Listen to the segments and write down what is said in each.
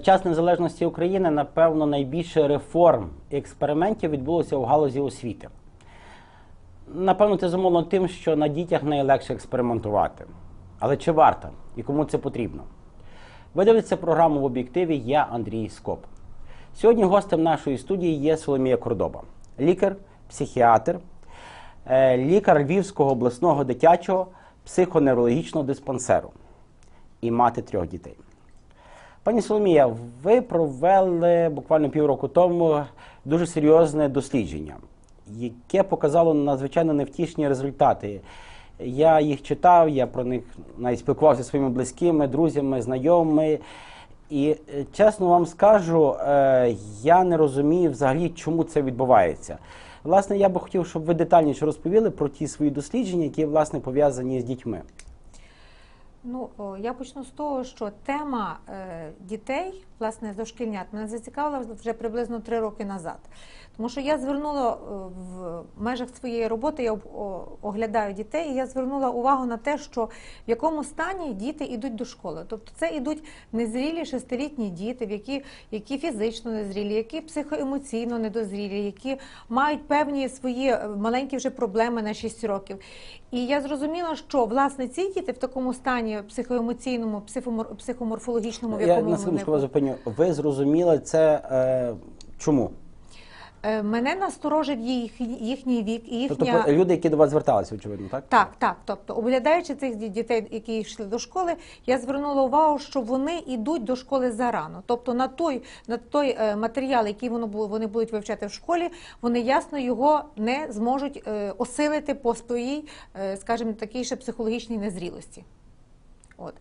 Час незалежності України, напевно, найбільше реформ і експериментів відбулося у галузі освіти. Напевно, це зумовлено тим, що на дітях найлегше експериментувати. Але чи варто і кому це потрібно? Ви дивитеся програму в об'єктиві. Я Андрій Скоп. Сьогодні гостем нашої студії є Соломія Кордоба, лікар, психіатр, е, лікар Львівського обласного дитячого психоневрологічного диспансеру і мати трьох дітей. Пані Соломія, ви провели буквально півроку тому дуже серйозне дослідження, яке показало надзвичайно невтішні результати. Я їх читав, я про них навіть спілкувався зі своїми близькими, друзями, знайомими. І е, чесно вам скажу, е, я не розумію взагалі, чому це відбувається. Власне, я би хотів, щоб ви детальніше розповіли про ті свої дослідження, які власне пов'язані з дітьми. Ну, я почну з того, що тема е, дітей, власне, дошкільнят, мене зацікавила вже приблизно три роки назад. Тому що я звернула е, в межах своєї роботи, я оглядаю дітей, і я звернула увагу на те, що в якому стані діти йдуть до школи. Тобто це йдуть незрілі шестилітні діти, які, які фізично незрілі, які психоемоційно недозрілі, які мають певні свої е, маленькі вже проблеми на 6 років. І я зрозуміла, що власне ці діти в такому стані психоемоційному, психомор- психоморфологічному, в Я якому на вони вас зупиню. Ви зрозуміли це е, чому? Е, мене насторожив їх, їхній вік і їхня... Тобто люди, які до вас зверталися, очевидно, так? Так, так. Тобто, оглядаючи цих дітей, які йшли до школи, я звернула увагу, що вони йдуть до школи зарано. Тобто на той, на той е, матеріал, який вони будуть вивчати в школі, вони ясно його не зможуть е, осилити по своїй, скажімо, такій ще психологічній незрілості. От.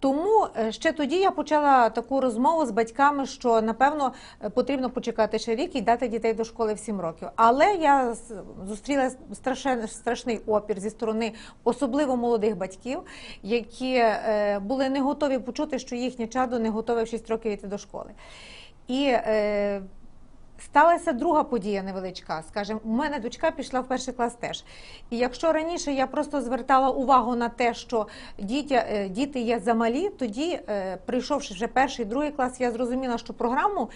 Тому е, ще тоді я почала таку розмову з батьками, що напевно е, потрібно почекати ще рік і дати дітей до школи в 7 років. Але я зустріла страшен, страшний опір зі сторони особливо молодих батьків, які е, були не готові почути, що їхнє чадо не готове в 6 років йти до школи. І е, Сталася друга подія невеличка. Скажімо, у мене дочка пішла в перший клас теж. І якщо раніше я просто звертала увагу на те, що дітя, е, діти є замалі, тоді, е, прийшовши вже перший другий клас, я зрозуміла, що програму,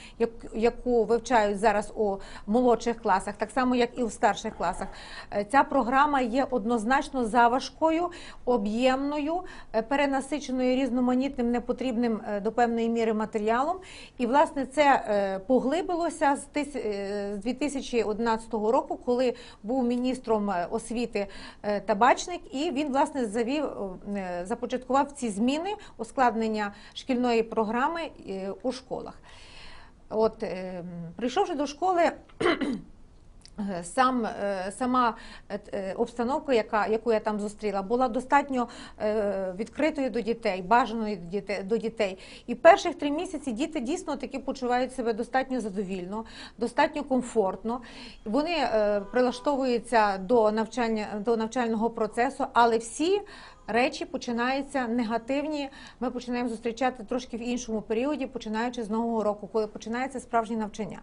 яку вивчають зараз у молодших класах, так само як і у старших класах, е, ця програма є однозначно заважкою, об'ємною, перенасиченою різноманітним, непотрібним до певної міри матеріалом. І власне це поглибилося з з 2011 року, коли був міністром е, освіти е, табачник, і він власне завів е, започаткував ці зміни ускладнення шкільної програми е, у школах. От е, прийшовши до школи. Е, Сам е, сама е, обстановка, яка яку я там зустріла, була достатньо відкритою до дітей, бажаною до дітей. І перших три місяці діти дійсно таки почувають себе достатньо задовільно, достатньо комфортно. Вони прилаштовуються до навчання до навчального процесу, але всі. Речі починаються негативні. Ми починаємо зустрічати трошки в іншому періоді, починаючи з нового року, коли починається справжнє навчання.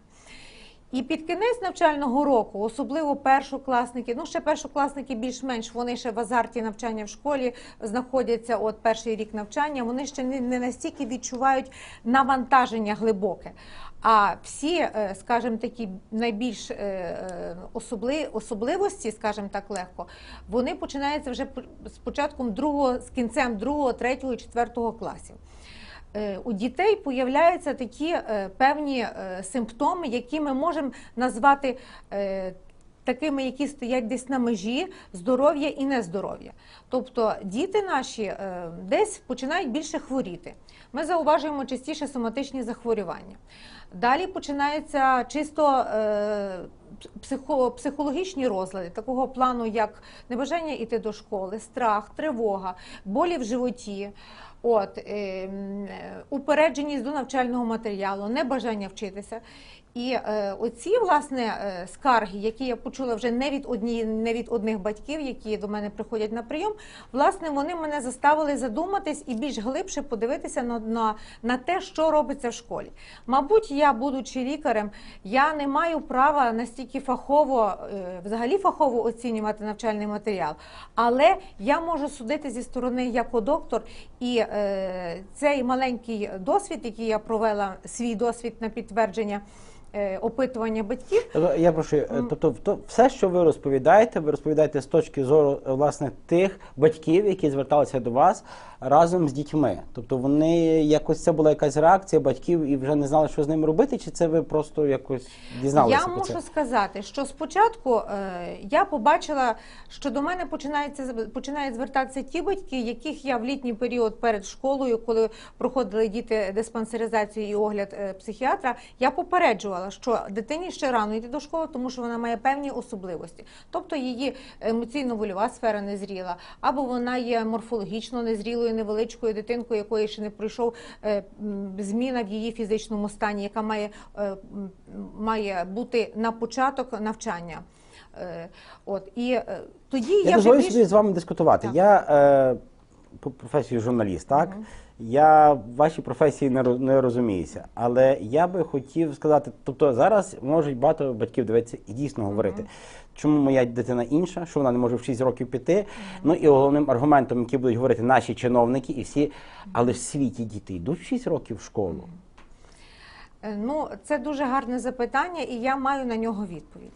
І під кінець навчального року, особливо першокласники, ну ще першокласники більш-менш вони ще в азарті навчання в школі знаходяться от перший рік навчання, вони ще не, настільки відчувають навантаження глибоке. А всі, е, скажімо, такі найбільш е, е, особли, особливості, скажімо так легко, вони починаються вже з початком другого, з кінцем другого, третього четвертого класів. Е, У дітей появляються такі е, певні е, симптоми, які ми можемо назвати такими, які стоять десь на межі здоров'я і нездоров'я. Тобто діти наші десь починають більше хворіти. Ми зауважуємо частіше соматичні захворювання. Далі починаються чисто психо, психологічні розлади, такого плану, як небажання йти до школи, страх, тривога, болі в животі. От е, е, упередженість до навчального матеріалу, небажання вчитися. І е, оці власне е, скарги, які я почула вже не від одні, не від одних батьків, які до мене приходять на прийом, власне, вони мене заставили задуматись і більш глибше подивитися на, на, на те, що робиться в школі. Мабуть, я, будучи лікарем, я не маю права настільки. фахово, е, взагалі фахово оцінювати навчальний матеріал, але я можу судити зі сторони як доктор, і цей маленький досвід, який я провела, свій досвід на підтвердження е, опитування батьків. Тобто, Я прошу, е, тобто то- все, що ви розповідаєте, ви розповідаєте з точки зору е, власне тих батьків, які зверталися до вас разом з дітьми. Тобто вони якось це була якась реакція батьків і вже не знали, що з ними робити, чи це ви просто якось дізналися Я про мушу це? сказати, що спочатку е, я побачила, що до мене починаються починають звертатися ті батьки, яких я в літній період перед школою, коли проходили діти диспансеризацію і огляд е, психіатра, я попереджувала, що дитині ще рано йти до школи, тому що вона має певні особливості, тобто її емоційно-вольова сфера не зріла, або вона є морфологічно незрілою невеличкою дитинкою, якої ще не пройшов е, зміна в її фізичному стані, яка має, е, має бути на початок навчання. Е, От і тоді я, Я вже більш... собі з вами дискутувати. Так. Я е, по професії журналіст, так? Я в вашій професії не, не розуміюся. Але я би хотів сказати, тобто зараз можуть багато батьків дивитися і дійсно говорити, чому моя дитина інша, що вона не може в 6 років піти. Ну і головним аргументом, який будуть говорити наші чиновники і всі, але в світі діти йдуть в 6 років в школу. Е, Ну, це дуже гарне запитання, і я маю на нього відповідь.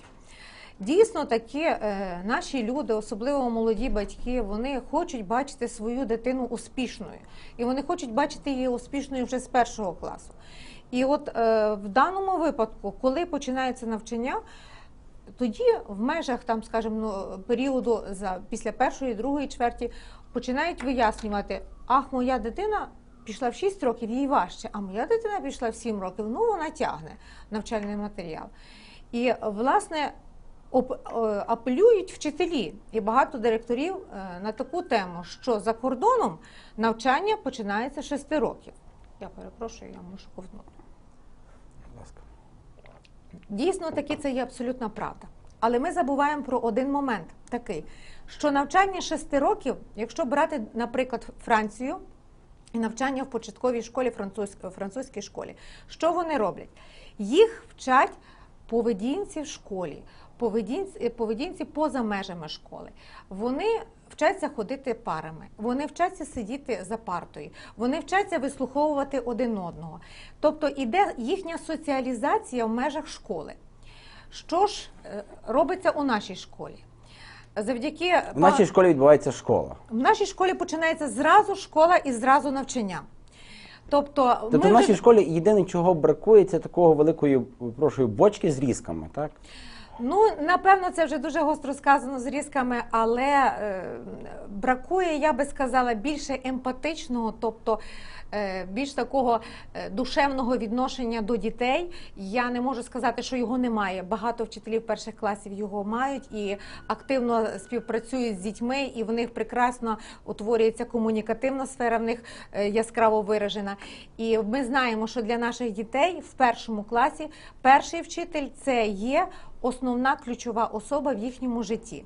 Дійсно, такі е, наші люди, особливо молоді батьки, вони хочуть бачити свою дитину успішною, і вони хочуть бачити її успішною вже з першого класу. І от е, в даному випадку, коли починається навчання, тоді в межах там, скажімо, ну, періоду за після першої, другої чверті починають вияснювати, ах, моя дитина пішла в 6 років, їй важче, а моя дитина пішла в 7 років, ну вона тягне навчальний матеріал. І власне апелюють вчителі і багато директорів е, на таку тему, що за кордоном навчання починається з 6 років. Я перепрошую, я мушу ковтнути. Будь ласка. Дійсно, таки це є абсолютна правда. Але ми забуваємо про один момент такий, що навчання 6 років, якщо брати, наприклад, Францію і навчання в початковій школі, французькій, французькій школі, що вони роблять? Їх вчать поведінці в школі, поведінці, поведінці поза межами школи. Вони вчаться ходити парами, вони вчаться сидіти за партою, вони вчаться вислуховувати один одного. Тобто іде їхня соціалізація в межах школи. Що ж е, робиться у нашій школі? Завдяки В нашій школі відбувається школа. в нашій школі починається зразу школа і зразу навчання. Тобто, Тобто ми в нашій вже- школі єдине, чого бракує, це такого великої, прошу, бочки з різками, так? Ну, напевно, це вже дуже гостро сказано з різками, але е, бракує, я би сказала, більше емпатичного, тобто е, більш такого е, душевного відношення до дітей. Я не можу сказати, що його немає. Багато вчителів перших класів його мають і активно співпрацюють з дітьми, і в них прекрасно утворюється комунікативна сфера, в них е, яскраво виражена. І ми знаємо, що для наших дітей в першому класі перший вчитель це є основна ключова особа в їхньому житті.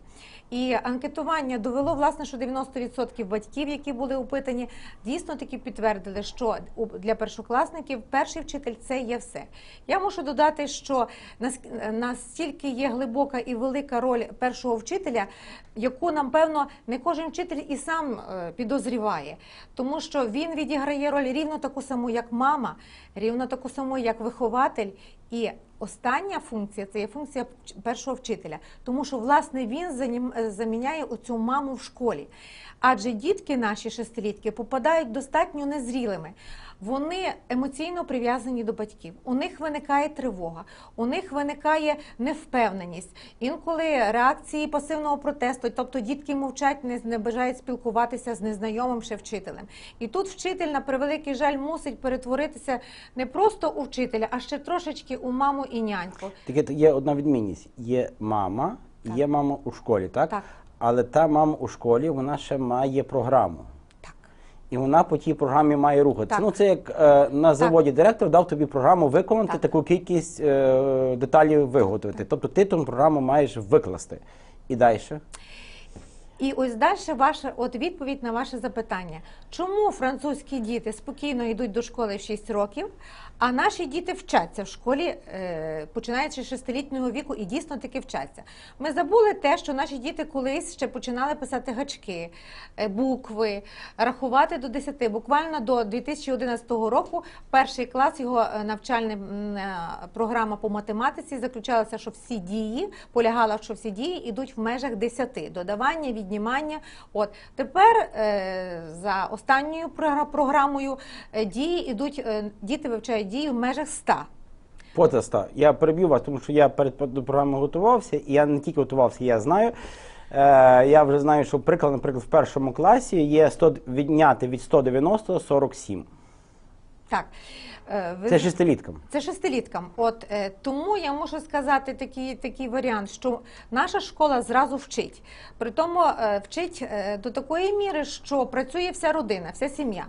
І анкетування довело власне, що 90% батьків, які були опитані, дійсно таки підтвердили, що для першокласників перший вчитель це є все. Я мушу додати, що нас- настільки є глибока і велика роль першого вчителя, яку нам певно не кожен вчитель і сам е, підозріває, тому що він відіграє роль рівно таку саму, як мама, рівно таку саму, як вихователь. І остання функція це є функція першого вчителя, тому що власне він заміняє оцю маму в школі. Адже дітки наші шестилітки попадають достатньо незрілими. Вони емоційно прив'язані до батьків. У них виникає тривога, у них виникає невпевненість. Інколи реакції пасивного протесту, тобто дітки мовчать, не, не бажають спілкуватися з незнайомим ще вчителем. І тут вчитель, на превеликий жаль, мусить перетворитися не просто у вчителя, а ще трошечки у маму і няньку. Таке є одна відмінність: є мама, Так. є мама у школі, так? Так. Але та мама у школі вона ще має програму. Так. І вона по тій програмі має рухатися. Так. Ну це як е, на заводі директор дав тобі програму виконати Так. таку кількість е, деталей виготовити. Тобто ти ту програму маєш викласти. І далі. І ось далі ваша от відповідь на ваше запитання. Чому французькі діти спокійно йдуть до школи в 6 років, а наші діти вчаться в школі, е, починаючи з шестилітнього віку, і дійсно таки вчаться. Ми забули те, що наші діти колись ще починали писати гачки, е, букви, рахувати до 10. Буквально до 2011 року перший клас його е, навчальна програма по математиці заключалася, що всі дії полягала, що всі дії йдуть в межах 10. додавання, віднімання. От тепер за останньою програмою дії йдуть, діти вивчають дії в межах 100. Потеста, я переб'ю вас, тому що я перед до програми готувався, і я не тільки готувався, я знаю. Е, я вже знаю, що приклад, наприклад, в першому класі є 100, відняти від 190 47. Так. Е, ви Це шестиліткам. Це шестиліткам. От е, тому я можу сказати такий, такий варіант, що наша школа зразу вчить. При тому е, вчить е, до такої міри, що працює вся родина, вся сім'я.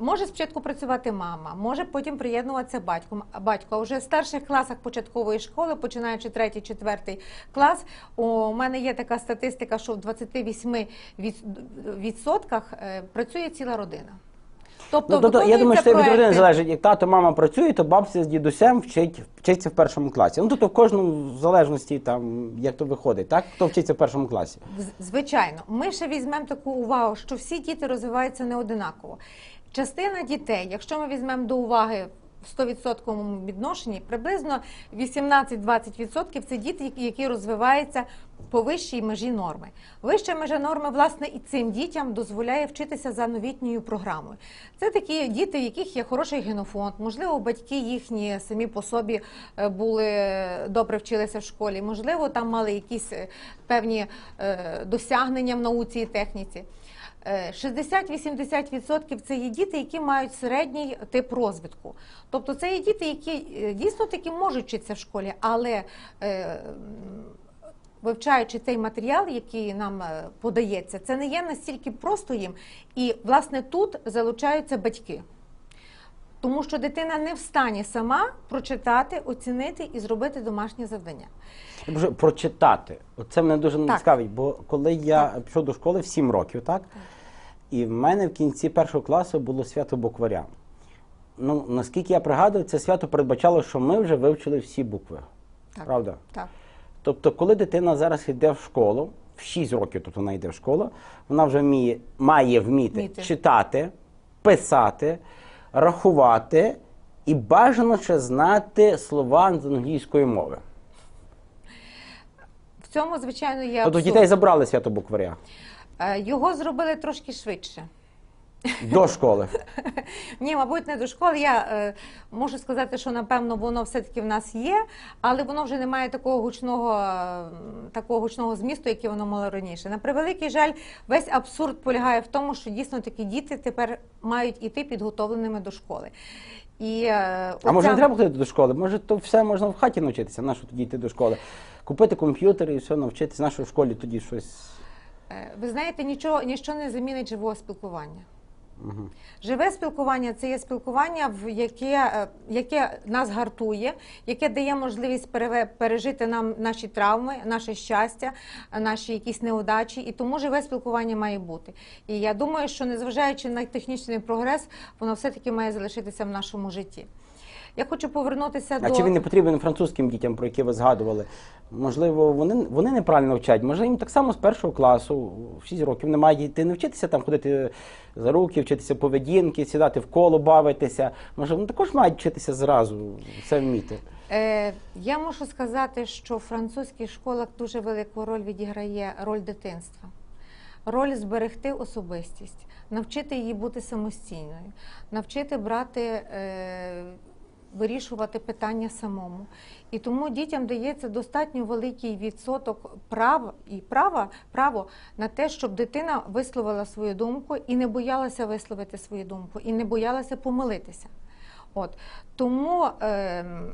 Може спочатку працювати мама, може потім приєднуватися батько. батько. А вже в старших класах початкової школи, починаючи третій, четвертий клас, у мене є така статистика, що в 28% відсотках е, працює ціла родина. Тобто, Ну, тобто, я думаю, що це від родини залежить. Як тато, мама працює, то бабця з дідусем вчить, вчиться в першому класі. Ну, тобто в кожному в залежності, там, як то виходить, так? Хто вчиться в першому класі? Звичайно, ми ще візьмемо таку увагу, що всі діти розвиваються не одинаково. Частина дітей, якщо ми візьмемо до уваги в 100% відношенні, приблизно 18-20% це діти, які- розвиваються по вищій межі норми. Вища межа норми, власне, і цим дітям дозволяє вчитися за новітньою програмою. Це такі діти, в яких є хороший генофонд, можливо, батьки їхні самі по собі е, були добре вчилися в школі, можливо, там мали якісь е, певні е, досягнення в науці і техніці. Е, 60-80% це є діти, які мають середній тип розвитку. Тобто це є діти, які е, дійсно таки можуть вчитися в школі, але е, вивчаючи цей матеріал, який нам е, подається, це не є настільки просто їм. І власне тут залучаються батьки. Тому що дитина не в стані сама прочитати, оцінити і зробити домашнє завдання. Я прочитати. Оце мене дуже Так. цікавить, бо коли я пішов до школи в 7 років, так? І в мене в кінці першого класу було свято букваря. Ну, наскільки я пригадую, це свято передбачало, що ми вже вивчили всі букви. Так. Правда? Так. Тобто, коли дитина зараз йде в школу, в 6 років тут вона йде в школу, вона вже вміє, має вміти Вміти. читати, писати, рахувати і бажано ще знати слова з англійської мови. В цьому, звичайно, є Тобто абсурд. дітей забрали свято букваря Його зробили трошки швидше. до школи. Ні, мабуть, не до школи. Я е, можу сказати, що напевно воно все-таки в нас є, але воно вже не має такого гучного, е, такого гучного змісту, який воно мало раніше. На превеликий жаль, весь абсурд полягає в тому, що дійсно такі діти тепер мають іти підготовленими до школи. І, е, А може не треба ходити до школи? Може, то все можна в хаті навчитися, на що тоді йти до школи? Купити комп'ютер і все навчитися, на що в школі тоді щось. Е, Ви знаєте, нічого, ніщо не замінить живого спілкування. Мгм. Живе спілкування це є спілкування, в яке, е, яке нас гартує, яке дає можливість переве- пережити нам наші травми, наше щастя, наші якісь неудачі. І тому живе спілкування має бути. І я думаю, що незважаючи на технічний прогрес, воно все-таки має залишитися в нашому житті. Я хочу повернутися А до чи він не потрібен французьким дітям, про які ви згадували? Можливо, вони, вони неправильно вчать. Може, їм так само з першого класу, в 6 років, не мають йти не вчитися там ходити за руки, вчитися поведінки, сідати в коло, бавитися. Може, вони також мають вчитися зразу, все вміти. Е, я можу сказати, що в французьких школах дуже велику роль відіграє роль дитинства. Роль зберегти особистість, навчити її бути самостійною, навчити брати, е, вирішувати питання самому. І тому дітям дається достатньо великий відсоток прав і права, право на те, щоб дитина висловила свою думку і не боялася висловити свою думку, і не боялася помилитися. От тому, ем,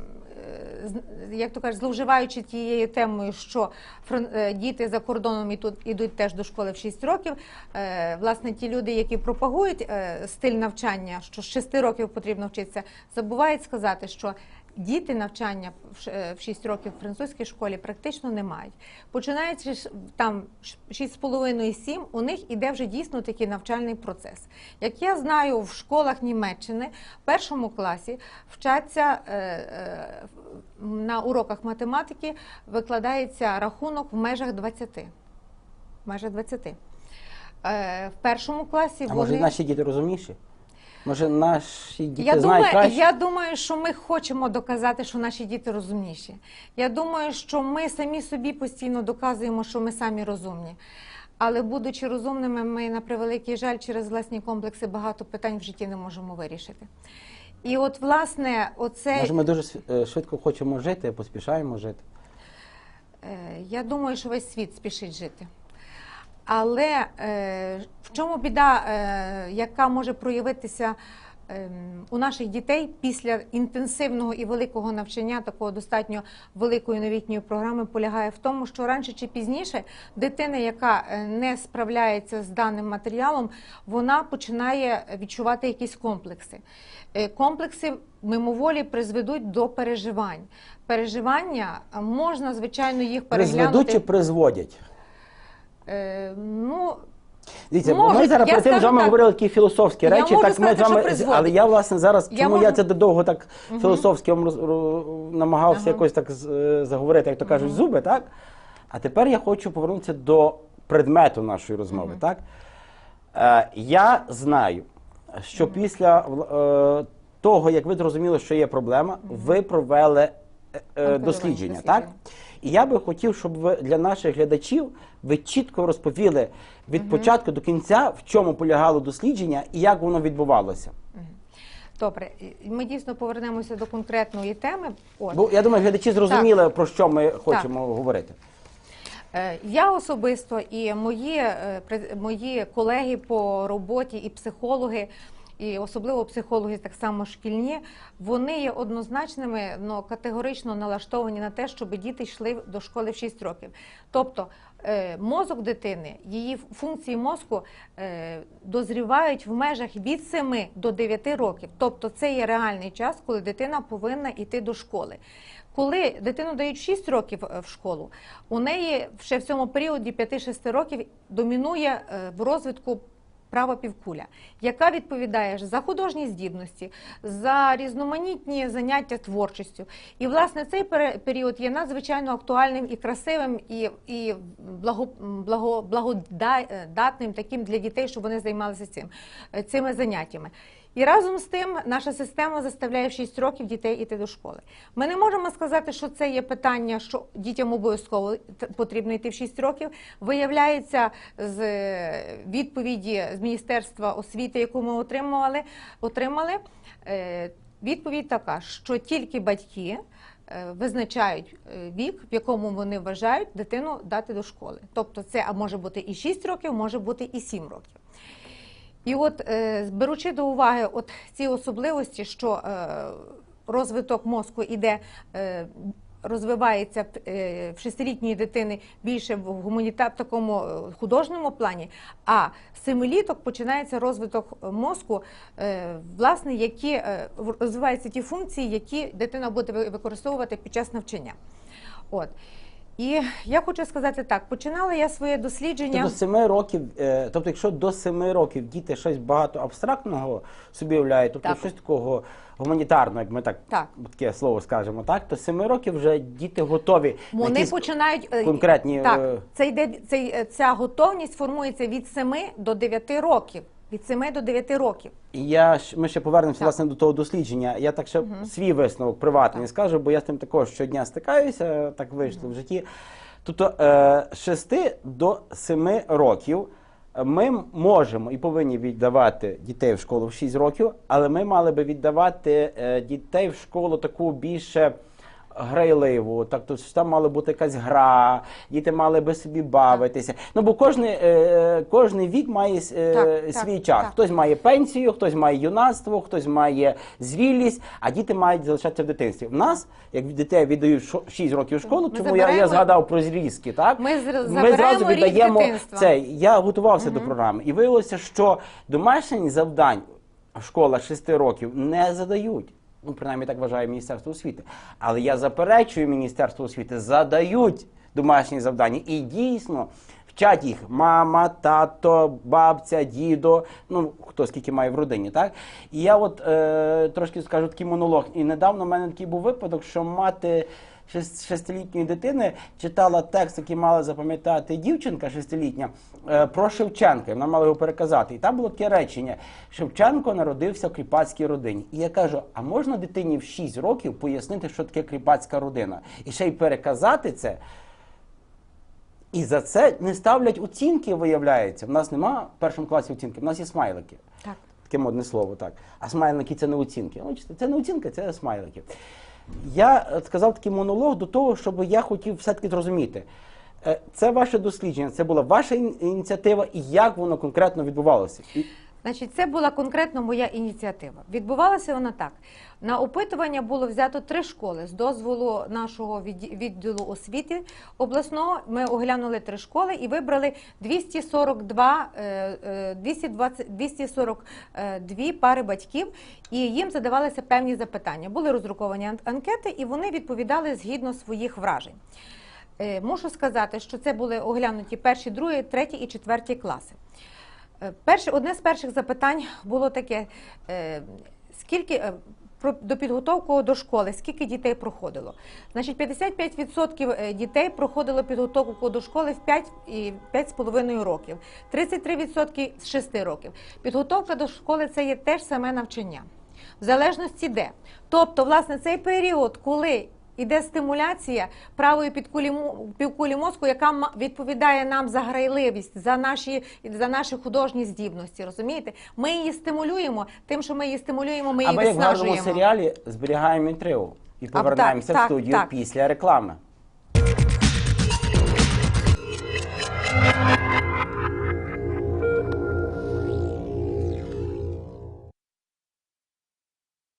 е, як то кажуть, зловживаючи тією темою, що е, діти за кордоном і тут ідуть теж до школи в 6 років. е, Власне, ті люди, які пропагують е, стиль навчання, що з 6 років потрібно вчитися, забувають сказати, що діти навчання в ш- е, в 6 років в французькій школі практично не мають. Починаючи там 6,5-7, у них іде вже дійсно такий навчальний процес. Як я знаю, в школах Німеччини в першому класі вчаться е, е, на уроках математики викладається рахунок в межах 20. В межах 20. Е, в першому класі А вони... може наші діти розумніші? Може наші діти Я знають думаю, краще? я думаю, що ми хочемо доказати, що наші діти розумніші. Я думаю, що ми самі собі постійно доказуємо, що ми самі розумні. Але будучи розумними, ми на превеликий жаль через власні комплекси багато питань в житті не можемо вирішити. І от, власне, оце Може, ми дуже е, швидко хочемо жити, поспішаємо жити. Е, Я думаю, що весь світ спішить жити. Але е, в чому біда, е, яка може проявитися ем, у наших дітей після інтенсивного і великого навчання, такого достатньо великої новітньої програми, полягає в тому, що раніше чи пізніше дитина, яка е, не справляється з даним матеріалом, вона починає відчувати якісь комплекси. Е, Комплекси мимоволі призведуть до переживань. Переживання можна, звичайно, їх Призведуть чи переглянути. призводять? Е, ну, Дивіться, Можуть. ми зараз Я перед тим з скажу вами так. говорили такі філософські Я речі. можу так ми сказати, з вами, призводить. але я власне зараз, Я чому можу- я це довго так філософськи вам роз- ро- намагався Ага. якось так з- е, заговорити, як то кажуть, зуби, так? А тепер я хочу повернутися до предмету нашої розмови. Так? Е, я знаю, що після вл- е, того, як ви зрозуміли, що є проблема, ви провели е, е, дослідження, так? дослідження. І я би хотів, щоб ви для наших глядачів ви чітко розповіли від початку до кінця, в чому полягало дослідження і як воно відбувалося. добре, ми дійсно повернемося до конкретної теми. От. Бо я думаю, глядачі зрозуміли, про що ми хочемо говорити. Е, Я особисто і мої, е, мої колеги по роботі, і психологи, і особливо психологи, так само шкільні, вони є однозначними, но категорично налаштовані на те, щоб діти йшли до школи в 6 років. Тобто е, мозок дитини, її функції мозку е, дозрівають в межах від 7 до 9 років. Тобто це є реальний час, коли дитина повинна йти до школи. Коли дитину дають 6 років е, в школу, у неї ще в цьому періоді 5-6 років домінує в розвитку права півкуля, яка відповідає за художні здібності, за різноманітні заняття творчістю. І власне цей період є надзвичайно актуальним і красивим, і, і благо, благо, благодатним таким для дітей, щоб вони займалися цим, е, цими заняттями. І разом з тим наша система заставляє в 6 років дітей йти до школи. Ми не можемо сказати, що це є питання, що дітям обов'язково потрібно йти в 6 років. Виявляється з е, відповіді з Міністерства освіти, яку ми отримували, отримали, е, відповідь така, що тільки батьки. е, Визначають вік, в якому вони вважають дитину дати до школи. Тобто, це може бути і 6 років, може бути і 7 років. І от е, беручи до уваги от ці особливості, що е, розвиток мозку іде. Е, Розвивається в шестилітньої дитини більше в гуманіта в такому художньому плані, а з семиліток починається розвиток мозку, власне, які розвиваються ті функції, які дитина буде використовувати під час навчання. От і я хочу сказати так: починала я своє дослідження. До семи років, е, тобто, якщо до семи років діти щось багато абстрактного собі уявляють, тобто Так. щось такого гуманітарного, як ми так, Так. таке слово скажемо, так, то семи років вже діти готові. Вони починають е, конкретні, е, так. Це йде цей, е, ця готовність формується від 7 до 9 років. Від 7 до 9 років. Я ми ще повернемося Так. власне до того дослідження. Я так ще свій висновок приватний скажу, бо я з тим також щодня стикаюся, так вийшло в житті. Тобто е, з 6 до 7 років ми можемо і повинні віддавати дітей в школу в 6 років, але ми мали би віддавати е, дітей в школу таку більше. Грайливу, так то там мала бути якась гра, діти мали би собі бавитися. Ну бо кожний, е, кожний вік має е, Так, так, свій час. так. Хтось має пенсію, хтось має юнацтво, хтось має зрілість, а діти мають залишатися в дитинстві. В нас, як дітей віддають шо- 6 років в школу, Ми чому я, я згадав про зрізки, так? Ми Ми зразу віддаємо це. Я готувався до програми, і виявилося, що домашніх завдань школа 6 років не задають. Ну, принаймні так вважає Міністерство освіти. Але я заперечую Міністерство освіти, задають домашні завдання і дійсно вчать їх мама, тато, бабця, дідо, ну хто скільки має в родині, так? І я от е, трошки скажу такий монолог. І недавно в мене такий був випадок, що мати шестилітньої дитини читала текст, який мала запам'ятати дівчинка шестилітня е, про Шевченка. Вона мала його переказати. І там було таке речення: Шевченко народився в кріпацькій родині. І я кажу: а можна дитині в 6 років пояснити, що таке кріпацька родина? І ще й переказати це. І за це не ставлять оцінки, виявляється. В нас нема в першому класі оцінки, в нас є смайлики. Так. Таке модне слово, так. А смайлики це не оцінки. Ну, це не оцінка, це смайлики. Я е, сказав такий монолог до того, щоб я хотів все-таки зрозуміти. Е, Це ваше дослідження, це була ваша ін- ініціатива, і як воно конкретно відбувалося. Значить, це була конкретно моя ініціатива. Відбувалася вона так. На опитування було взято три школи з дозволу нашого відділу освіти обласного. Ми оглянули три школи і вибрали 242, е, е, 220, 242 пари батьків, і їм задавалися певні запитання. Були роздруковані анкети, і вони відповідали згідно своїх вражень. Е, Мушу сказати, що це були оглянуті перші, другі, треті і четверті класи. Е, Перше, одне з перших запитань було таке: е, скільки е, до підготовку до школи, скільки дітей проходило? Значить, 55% е, дітей проходило підготовку до школи в 5 і 5,5 років, 33% з 6 років. Підготовка до школи це є теж саме навчання, в залежності де. Тобто, власне, цей період, коли Іде стимуляція правої підкулі, півкулі мозку, яка відповідає нам за грайливість, за наші, за наші художні здібності. Розумієте? Ми її стимулюємо, тим, що ми її стимулюємо, ми її ми, як в виснажуємо. серіалі, зберігаємо інтригу і повернемося так, в студію так. після реклами.